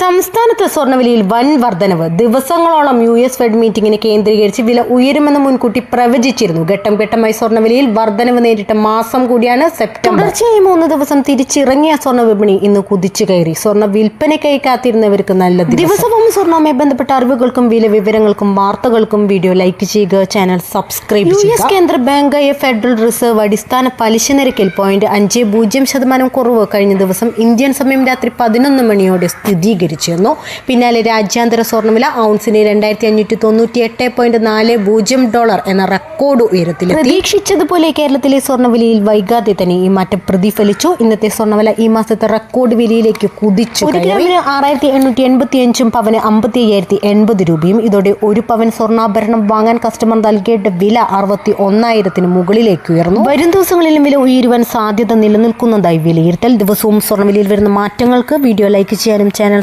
സംസ്ഥാനത്ത് സ്വർണവിലയിൽ വൻ വർധനവ്. ദിവസങ്ങളോളം യു എസ് ഫെഡ് മീറ്റിംഗിനെ കേന്ദ്രീകരിച്ച് വില ഉയരുമെന്ന് മുൻകൂട്ടി പ്രവചിച്ചിരുന്നു. ഘട്ടം ഘട്ടമായി സ്വർണവിലയിൽ വർധനവ് നേരിട്ട മാസം കൂടിയാണ് സെപ്റ്റംബർ. തുടർച്ചയായി മൂന്ന് ദിവസം തിരിച്ചിറങ്ങിയ സ്വർണ വിപണി ഇന്ന് കുതിച്ചു കയറി. സ്വർണ വിൽപ്പനയ്ക്കായി കാത്തിരുന്നവർക്ക് നല്ല ദിവസവും സ്വർണവുമായി ബന്ധപ്പെട്ട അറിവുകൾക്കും വില വിവരങ്ങൾക്കും വാർത്തകൾക്കും വീഡിയോ ലൈക്ക് ചെയ്യുക ചാനൽ സബ്സ്ക്രൈബ് യു എസ് കേന്ദ്ര ബാങ്കായ ഫെഡറൽ റിസർവ് അടിസ്ഥാന പലിശ നിരക്കിൽ പോയിന്റ് അഞ്ച് പൂജ്യം ശതമാനം കുറവ് കഴിഞ്ഞ ദിവസം ഇന്ത്യൻ സമയം രാത്രി പതിനൊന്ന് മണിയോടെ സ്ഥിരീകരിച്ചിരുന്നു പിന്നാലെ രാജ്യാന്തര സ്വർണവില ഔൺസിന് രണ്ടായിരത്തി അഞ്ഞൂറ്റി തൊണ്ണൂറ്റി എട്ട് പോയിന്റ് നാല് പൂജ്യം ഡോളർ എന്ന റെക്കോർഡ് ഉയരത്തിൽ പ്രതീക്ഷിച്ചതുപോലെ കേരളത്തിലെ സ്വർണവിലയിൽ വൈകാതെ തന്നെ ഈ മാറ്റം പ്രതിഫലിച്ചു. ഇന്നത്തെ സ്വർണവില ഈ മാസത്തെ റെക്കോർഡ് വിലയിലേക്ക് കുതിച്ചു ഒരു ഗ്രാമിന് ആറായിരത്തി എണ്ണൂറ്റി എൺപത്തി അഞ്ചും പവന് അമ്പത്തി അയ്യായിരത്തി എൺപത് രൂപയും. ഇതോടെ ഒരു പവൻ സ്വർണാഭരണം വാങ്ങാൻ കസ്റ്റമർ നൽകേണ്ട വില അറുപത്തി ഒന്നായിരത്തിന് മുകളിലേക്ക് ഉയർന്നു. വരും ദിവസങ്ങളിലും വില ഉയരുവാൻ സാധ്യത നിലനിൽക്കുന്നതായി വിലയിരുത്തൽ. ദിവസവും സ്വർണവിലയിൽ വരുന്ന മാറ്റങ്ങൾക്ക് വീഡിയോ ലൈക്ക് ചെയ്യാനും ചാനൽ